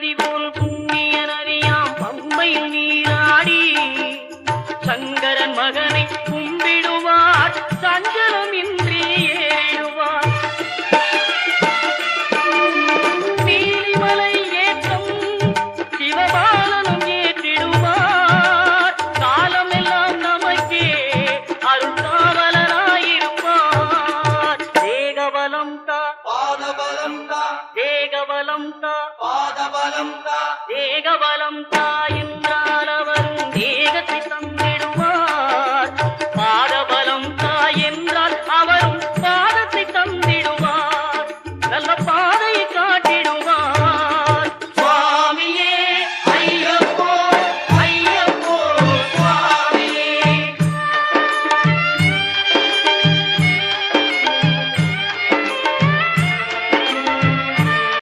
அறிவோன் புண்ணியன் அறியாம். பம்பையில் நீராடி சங்கரன் மகனை கும்பிடுவார். పాదబలం వేగబలం వేగబలం